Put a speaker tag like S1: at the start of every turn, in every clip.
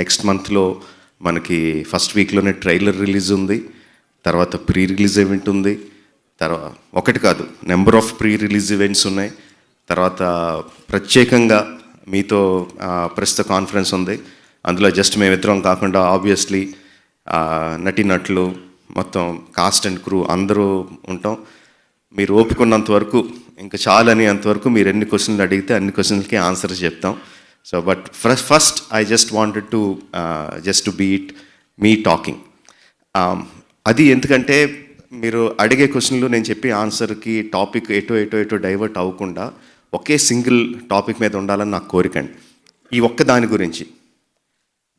S1: Next మంత్లో మనకి first వీక్లోనే trailer release ఉంది. తర్వాత ప్రీ రిలీజ్ ఈవెంట్ ఉంది. తర్వాత ఒకటి కాదు number of pre release events ఉన్నాయి. తర్వాత ప్రత్యేకంగా మీతో ప్రస్తుత కాన్ఫరెన్స్ ఉంది. అందులో జస్ట్ మేమిద్దరం కాకుండా ఆబ్వియస్లీ నటీనటులు మొత్తం కాస్ట్ అండ్ క్రూ అందరూ ఉంటాం. మీరు ఓపుకున్నంత వరకు ఇంకా చాలని అంతవరకు మీరు ఎన్ని క్వశ్చన్లు అడిగితే అన్ని క్వశ్చన్లకి ఆన్సర్స్ చెప్తాం. So but first I just wanted to just to beat me talking అది ఎందుకంటే మీరు అడిగే క్వశ్చన్లు నేను చెప్పి ఆన్సర్కి టాపిక్ ఎటో ఎటో ఎటో డైవర్ట్ అవ్వకుండా ఒకే సింగిల్ టాపిక్ మీద ఉండాలని నాకు కోరిక అండి. ఈ ఒక్క దాని గురించి.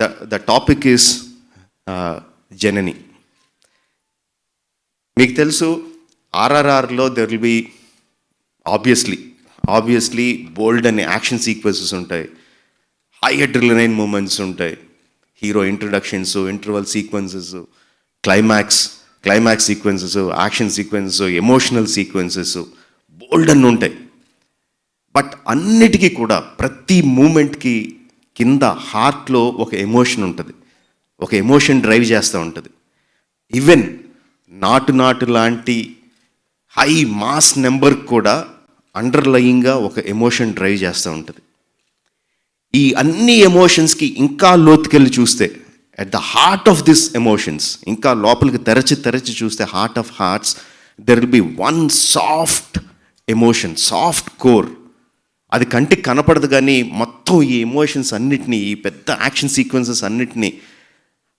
S1: The the topic is Janani. మీకు తెలుసు ఆర్ఆర్ఆర్లో there will be obviously obviously bold అనే యాక్షన్ సీక్వెన్సెస్ ఉంటాయి. హై అడ్రిలైన్ మూమెంట్స్ ఉంటాయి. Hero introductions interval sequences climax climax sequences action sequences emotional sequences bold అన్ని ఉంటాయి. బట్ అన్నిటికీ కూడా ప్రతి మూమెంట్కి కింద హార్ట్లో ఒక ఎమోషన్ ఉంటుంది. ఒక ఎమోషన్ డ్రైవ్ చేస్తూ ఉంటుంది. ఈవెన్ నాటు నాటు లాంటి హై మాస్ నెంబర్ కూడా అండర్లయింగ్గా ఒక ఎమోషన్ డ్రైవ్ చేస్తూ ఉంటుంది. ఈ అన్ని ఎమోషన్స్కి ఇంకా లోతుకెళ్ళి చూస్తే at the heart of this emotions ఇంకా లోపలికి తెరచి తెరచి చూస్తే heart of hearts there will be one soft emotion soft core అది కంటికి కనపడదు కానీ మొత్తం ఈ ఎమోషన్స్ అన్నిటినీ ఈ పెద్ద యాక్షన్ సీక్వెన్సెస్ అన్నిటినీ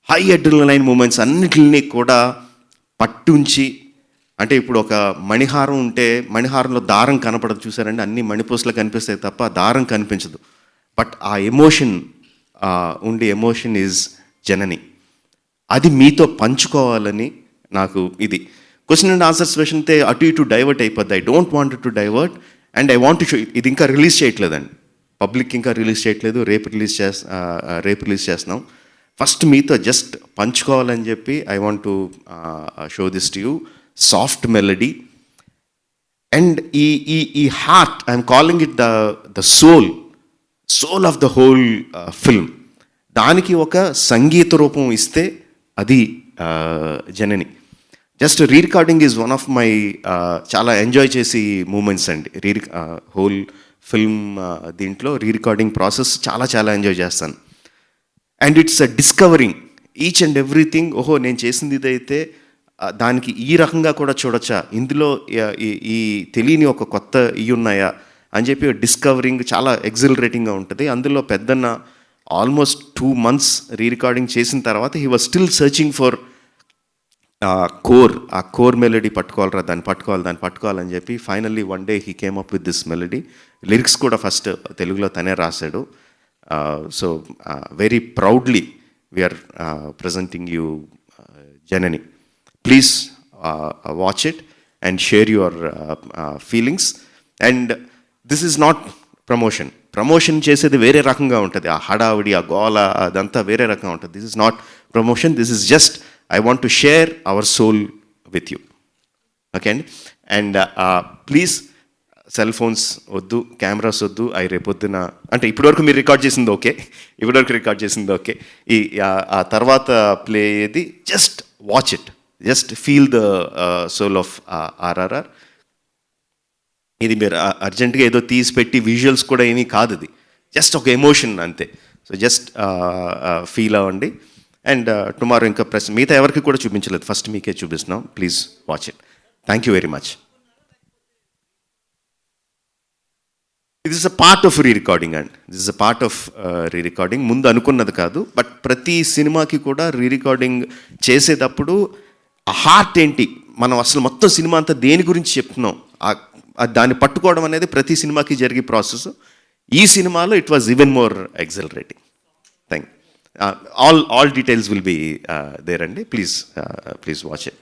S1: హై అడ్రినలైన్ మూమెంట్స్ అన్నిటిని కూడా పట్టుంచి అంటే ఇప్పుడు ఒక మణిహారం ఉంటే మణిహారంలో దారం కనపడదు చూసారండి అన్ని మణిపూసలు కనిపిస్తాయి తప్ప దారం కనిపించదు. బట్ ఆ ఎమోషన్ ఉండే ఎమోషన్ ఈజ్ జనని. అది మీతో పంచుకోవాలని నాకు ఇది. క్వశ్చన్ అండ్ ఆన్సర్ సెషన్ అయితే అటు ఇటు డైవర్ట్ అయిపోద్ది. I don't want to divert and I want show ఇది ఇంకా రిలీజ్ చేయట్లేదండి. పబ్లిక్ ఇంకా రిలీజ్ చేయట్లేదు. రేపు రిలీజ్ చేస్ రేపు రిలీజ్ చేస్తున్నాం. ఫస్ట్ మీతో జస్ట్ పంచుకోవాలని చెప్పి I want to show this to you soft melody and ఈ ఈ ఈ heart I'm calling it the the soul soul of the whole film దానికి ఒక సంగీత రూపం ఇస్తే అది Janani. Just re recording is one of my చాలా ఎంజాయ్ చేసి మూమెంట్స్ అండి. రీ హోల్ ఫిల్మ్ దీంట్లో రీ రికార్డింగ్ ప్రాసెస్ చాలా చాలా ఎంజాయ్ చేస్తాను. And it's a discovering each and everything ఓహో నేను చేసింది ఇదైతే దానికి ఈ రకంగా కూడా చూడొచ్చా? ఇందులో ఈ- ఈ- ఈ తెలియని ఒక కొత్త ఇవి ఉన్నాయా అని చెప్పి డిస్కవరింగ్ చాలా ఎగ్జిలరేటింగ్గా ఉంటుంది. అందులో పెద్దన్న almost two months re recording చేసిన తర్వాత he was still searching for core uh core melody పట్టుకోవాలరా దాన్ని పట్టుకోవాలి దాన్ని పట్టుకోవాలని చెప్పి finally one day he came up with this melody lyrics కూడా ఫస్ట్ తెలుగులో తనే రాశాడు. So very proudly we are presenting you Janani please watch it and share your feelings and this is not promotion promotion చేసేది వేరే రకంగా ఉంటుంది. ఆ హడావిడి ఆ గోల అదంతా వేరే రకంగా ఉంటుంది. This is not promotion this is just I want to share our soul with you okay అండి అండ్ ప్లీజ్ సెల్ ఫోన్స్ వద్దు కెమెరాస్ వద్దు. అవి రేపొద్దున అంటే ఇప్పటివరకు మీరు రికార్డ్ చేసింది ఓకే ఇప్పటివరకు రికార్డ్ చేసింది ఓకే ఈ ఆ- తర్వాత ప్లే ఏది just watch it just feel the soul of RRR ఇది మీరు అర్జెంటుగా ఏదో తీసి పెట్టి విజువల్స్ కూడా ఏమీ కాదు ఇది జస్ట్ ఒక ఎమోషన్ అంతే. సో జస్ట్ ఫీల్ అవ్వండి. అండ్ టుమారో ఇంకా ప్రెస్ మిగతా ఎవరికి కూడా చూపించలేదు. ఫస్ట్ మీకే చూపిస్తున్నాం. Please watch it thank you very much ఇది is a part of re recording and this is a part of re recording ముందు అనుకున్నది కాదు బట్ ప్రతి సినిమాకి కూడా రీ రికార్డింగ్ చేసేటప్పుడు ఆ హార్ట్ ఏంటి? మనం అసలు మొత్తం సినిమా అంతా దేని గురించి చెప్తున్నాం? ఆ దాన్ని పట్టుకోవడం అనేది ప్రతి సినిమాకి జరిగే ప్రాసెస్. ఈ సినిమాలో it was even more exhilarating thank all all details will be there అండి. Please please watch it